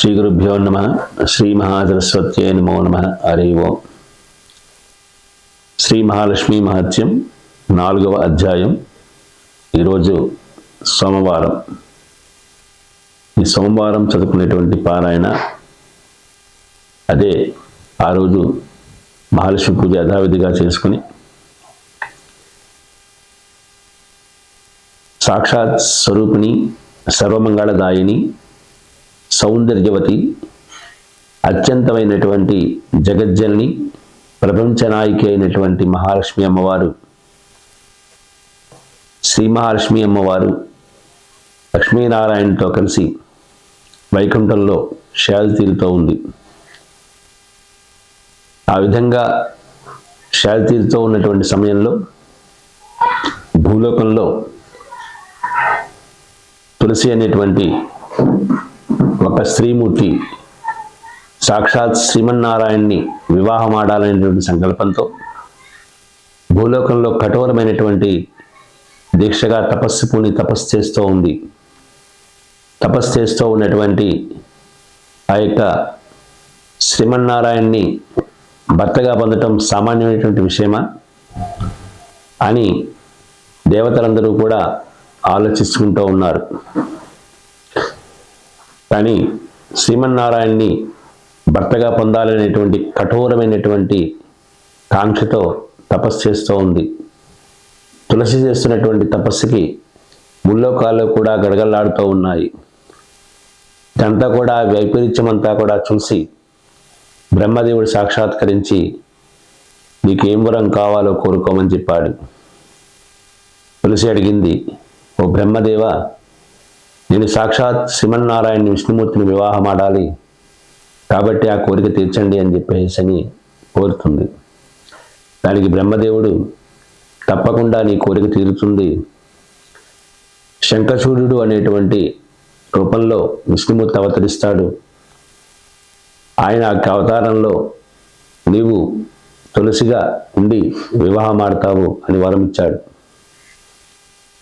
శ్రీ గురుభ్యో నమ. శ్రీ మహాసరస్వత్యే నమో నమ. హరి ఓం. శ్రీ మహాలక్ష్మి మహత్యం నాలుగవ అధ్యాయం. ఈరోజు సోమవారం. ఈ సోమవారం చదువుకునేటువంటి పారాయణ అదే ఆ రోజు మహాలక్ష్మి పూజ యథావిధిగా చేసుకుని సాక్షాత్ స్వరూపిణి సర్వమంగళదాయిని సౌందర్యవతి అత్యంతమైనటువంటి జగజ్జనని ప్రపంచనాయికి అయినటువంటి మహాలక్ష్మి అమ్మవారు శ్రీ మహాలక్ష్మి అమ్మవారు లక్ష్మీనారాయణతో కలిసి వైకుంఠంలో శాల్తీరుతో ఉంది. ఆ విధంగా శాల్తీరుతో ఉన్నటువంటి సమయంలో భూలోకంలో తులసి అనేటువంటి ఒక స్త్రీమూర్తి సాక్షాత్ శ్రీమన్నారాయణ్ణి వివాహం ఆడాలనేటువంటి సంకల్పంతో భూలోకంలో కఠోరమైనటువంటి దీక్షగా తపస్సు పూని తపస్సు చేస్తూ ఉంది. తపస్సు చేస్తూ ఉన్నటువంటి ఆ యొక్క శ్రీమన్నారాయణ్ణి భర్తగా పొందటం సామాన్యమైనటువంటి విషయమా? అని దేవతలందరూ కూడా ఆలోచిస్తుంటూ ఉన్నారు. కానీ శ్రీమన్నారాయణ్ణి భర్తగా పొందాలనేటువంటి కఠోరమైనటువంటి కాంక్షతో తపస్సు చేస్తూ ఉంది. తులసి చేస్తున్నటువంటి తపస్సుకి ముల్లోకాలు కూడా గడగల్లాడుతూ ఉన్నాయి. ఇదంతా కూడా వైపరీత్యం అంతా కూడా చూసి బ్రహ్మదేవుడు సాక్షాత్కరించి నీకు ఏం వరం కావాలో కోరుకోమని చెప్పాడు. తులసి అడిగింది ఓ బ్రహ్మదేవ నేను సాక్షాత్ శ్రీమన్నారాయణ విష్ణుమూర్తిని వివాహం ఆడాలి కాబట్టి ఆ కోరిక తీర్చండి అని చెప్పేసి అని కోరుతుంది. దానికి బ్రహ్మదేవుడు తప్పకుండా నీ కోరిక తీరుతుంది. శంఖచూడు అనేటువంటి రూపంలో విష్ణుమూర్తి అవతరిస్తాడు. ఆయన అవతారంలో నీవు తులసిగా ఉండి వివాహం ఆడతావు అని వరం ఇచ్చాడు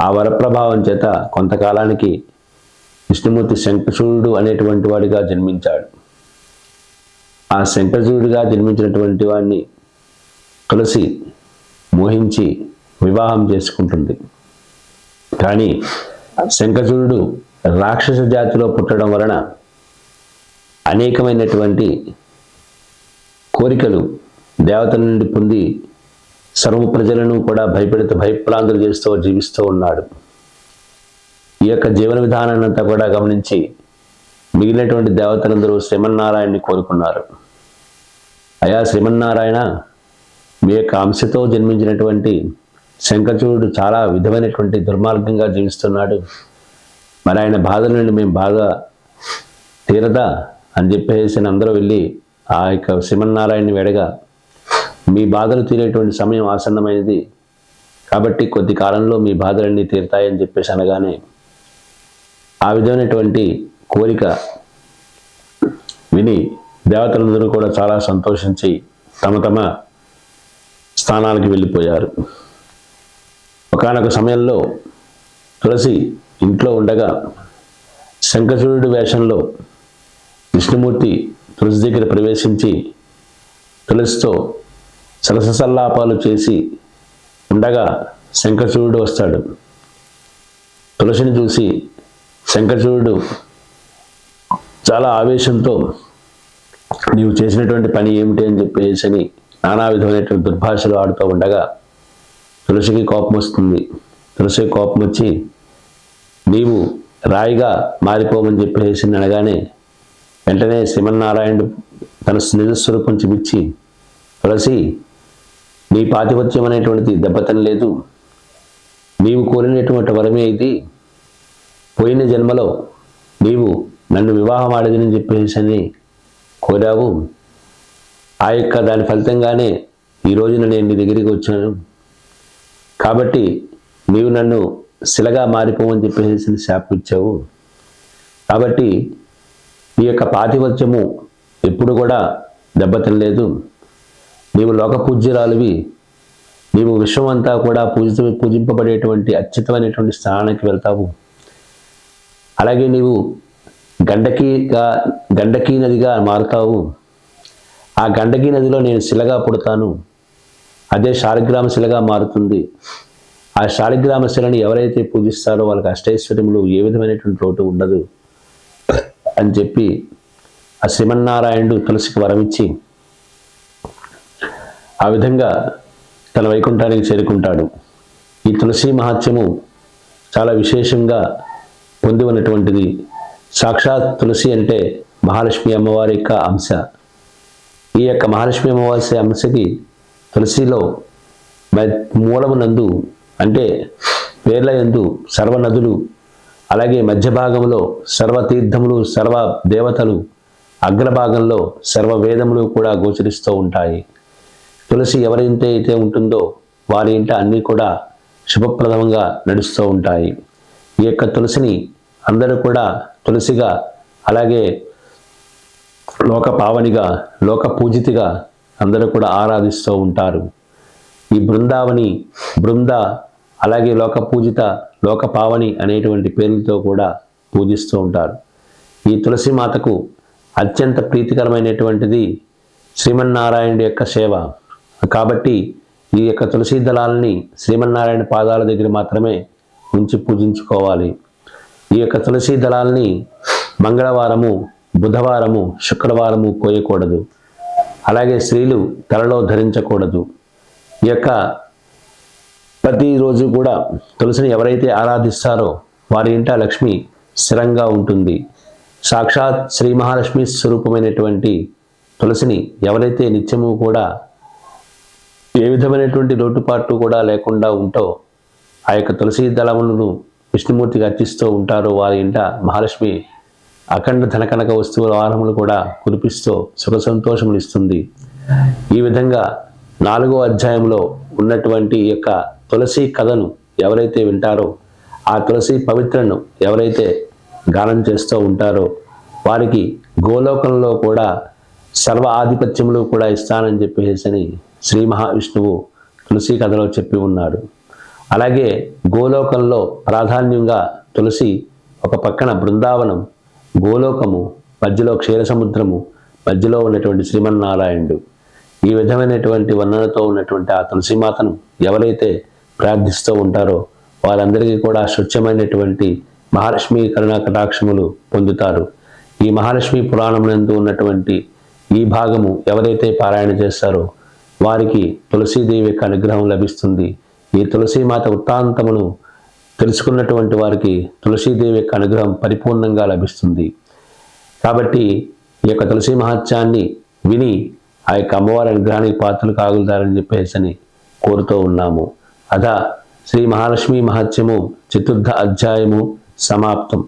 ఆ వరప్రభావం చేత కొంతకాలానికి విష్ణుమూర్తి శంఖచూడు అనేటువంటి వాడిగా జన్మించాడు. ఆ శంఖచూడుగా జన్మించినటువంటి వాడిని తులసి మోహించి వివాహం చేసుకుంటుంది. కానీ శంఖచూడు రాక్షస జాతిలో పుట్టడం వలన అనేకమైనటువంటి కోరికలు దేవతల నుండి పొంది సర్వ ప్రజలను కూడా భయపెడుతూ భయప్రాంతులు చేస్తూ జీవిస్తూ ఉన్నాడు. ఈ యొక్క జీవన విధానాన్ని అంతా కూడా గమనించి మిగిలినటువంటి దేవతలందరూ శ్రీమన్నారాయణని కోరుకున్నారు. అయా శ్రీమన్నారాయణ మీ యొక్క అంశతో జన్మించినటువంటి శంఖచూడు చాలా విధమైనటువంటి దుర్మార్గంగా జీవిస్తున్నాడు. మరి ఆయన బాధల నుండి మేము బాగా తీరదా అని చెప్పేసి అందరూ వెళ్ళి ఆ యొక్క శ్రీమన్నారాయణని వెడగా మీ బాధలు తీరేటువంటి సమయం ఆసన్నమైనది. కాబట్టి కొద్ది కాలంలో మీ బాధలన్నీ తీరుతాయని చెప్పేసి అనగానే ఆ విధమైనటువంటి కోరిక విని దేవతలందరూ కూడా చాలా సంతోషించి తమ తమ స్థానాలకు వెళ్ళిపోయారు. ఒకనొక సమయంలో తులసి ఇంట్లో ఉండగా శంఖచూడు వేషంలో విష్ణుమూర్తి తులసి దగ్గర ప్రవేశించి తులసితో సరససల్లాపాలు చేసి ఉండగా శంఖచూడు వస్తాడు. తులసిని చూసి శంకరచూడు చాలా ఆవేశంతో నీవు చేసినటువంటి పని ఏమిటి? అని చెప్పేసి అని నానా విధమైనటువంటి దుర్భాషలు ఆడుతూ ఉండగా తులసికి కోపం వస్తుంది. తులసికి కోపం వచ్చి నీవు రాయిగా మారిపోమని చెప్పేసి అనగానే వెంటనే శ్రీమన్నారాయణుడు తన నిజస్వరూపం చూపించి తులసి నీ పాతిపత్యం అనేటువంటిది దెబ్బతనలేదు. నీవు కోరినటువంటి వరమే ఇది. పోయిన జన్మలో నీవు నన్ను వివాహం ఆడదని చెప్పేసి అని కోరావు. ఆ యొక్క దాని ఫలితంగానే ఈ రోజున నేను నీ దగ్గరికి వచ్చాను. కాబట్టి నీవు నన్ను శిలగా మారిపోమని చెప్పేసి శాపం ఇచ్చావు. కాబట్టి నీ యొక్క పాతివత్యము ఎప్పుడు కూడా దెబ్బతినలేదు. నీవు లోక పూజ్యురాలివి నీవు విశ్వమంతా కూడా పూజిత పూజింపబడేటువంటి అత్యుతమైనటువంటి స్థానానికి వెళ్తావు. అలాగే నీవు గండకీగా గండకీ నదిగా మారుతావు. ఆ గండకీ నదిలో నేను శిలగా పుడతాను. అదే శాలిగ్రామ శిలగా మారుతుంది. ఆ శాలిగ్రామ శిలని ఎవరైతే పూజిస్తారో వాళ్ళకి అష్టైశ్వర్యములు ఏ విధమైనటువంటి లోటు ఉండదు అని చెప్పి ఆ శ్రీమన్నారాయణుడు తులసికి వరమిచ్చి ఆ విధంగా తన వైకుంఠానికి చేరుకుంటాడు. ఈ తులసి మహాత్యము చాలా విశేషంగా పొంది ఉన్నటువంటిది. సాక్షాత్ తులసి అంటే మహాలక్ష్మి అమ్మవారి యొక్క అంశ. ఈ యొక్క మహాలక్ష్మి అమ్మవారి అంశకి తులసిలో మ- మూలమునందు అంటే పేర్ల యందు సర్వ నదులు అలాగే మధ్య భాగంలో సర్వ తీర్థములు సర్వ దేవతలు అగ్రభాగంలో సర్వ వేదములు కూడా గోచరిస్తూ ఉంటాయి. తులసి ఎవరింటే అయితే ఉంటుందో వారి ఇంట అన్నీ కూడా శుభప్రదంగా నడుస్తూ ఉంటాయి. ఈ యొక్క తులసిని అందరూ కూడా తులసిగా అలాగే లోక పావనిగా లోక పూజితిగా అందరూ కూడా ఆరాధిస్తూ ఉంటారు. ఈ బృందావని బృంద అలాగే లోక పూజిత లోక పావని అనేటువంటి పేర్లతో కూడా పూజిస్తూ ఉంటారు. ఈ తులసి మాతకు అత్యంత ప్రీతికరమైనటువంటిది శ్రీమన్నారాయణుడి యొక్క సేవ. కాబట్టి ఈ యొక్క తులసి దళాలని శ్రీమన్నారాయణ పాదాల దగ్గర మాత్రమే ఉంచి పూజించుకోవాలి. ఈ యొక్క తులసి దళాలని మంగళవారము బుధవారము శుక్రవారము కోయకూడదు. అలాగే స్త్రీలు తలలో ధరించకూడదు. ఈ యొక్క ప్రతిరోజు కూడా తులసిని ఎవరైతే ఆరాధిస్తారో వారి ఇంట లక్ష్మి స్థిరంగా ఉంటుంది. సాక్షాత్ శ్రీ మహాలక్ష్మి స్వరూపమైనటువంటి తులసిని ఎవరైతే నిత్యము కూడా ఏ విధమైనటువంటి లోటుపాట్లు కూడా లేకుండా ఉంటో ఆ యొక్క తులసి దళములను విష్ణుమూర్తికి అర్చిస్తూ ఉంటారో వారి ఇంట మహాలక్ష్మి అఖండ ధనకనక వస్తువుల వారములు కూడా కురిపిస్తూ సుఖ సంతోషములు ఇస్తుంది. ఈ విధంగా నాలుగో అధ్యాయంలో ఉన్నటువంటి యొక్క తులసి కథను ఎవరైతే వింటారో ఆ తులసి పవిత్రను ఎవరైతే గానం చేస్తూ ఉంటారో వారికి గోలోకంలో కూడా సర్వ ఆధిపత్యములు కూడా ఇస్తానని చెప్పేసి శ్రీ మహావిష్ణువు తులసి కథలో చెప్పి ఉన్నాడు. అలాగే గోలోకంలో ప్రాధాన్యంగా తులసి ఒక పక్కన బృందావనం గోలోకము మధ్యలో క్షీరసముద్రము మధ్యలో ఉన్నటువంటి శ్రీమన్నారాయణుడు. ఈ విధమైనటువంటి వర్ణనతో ఉన్నటువంటి ఆ తులసిమాతను ఎవరైతే ప్రార్థిస్తూ ఉంటారో వారందరికీ కూడా స్వచ్ఛమైనటువంటి మహాలక్ష్మి కరుణా కటాక్షములు పొందుతారు. ఈ మహాలక్ష్మి పురాణమునందు ఉన్నటువంటి ఈ భాగము ఎవరైతే పారాయణ చేస్తారో వారికి తులసీదేవి యొక్క అనుగ్రహం లభిస్తుంది. ఈ తులసీమాత వృత్తాంతమును తెలుసుకున్నటువంటి వారికి తులసీదేవి యొక్క అనుగ్రహం పరిపూర్ణంగా లభిస్తుంది. కాబట్టి ఈ యొక్క తులసీ మహత్యాన్ని విని ఆ యొక్క అమ్మవారి అనుగ్రహానికి పాత్రలు కాగులుతారని చెప్పేసి అని కోరుతూ ఉన్నాము. అదా శ్రీ మహాలక్ష్మి మహత్యము చతుర్థ అధ్యాయము సమాప్తం.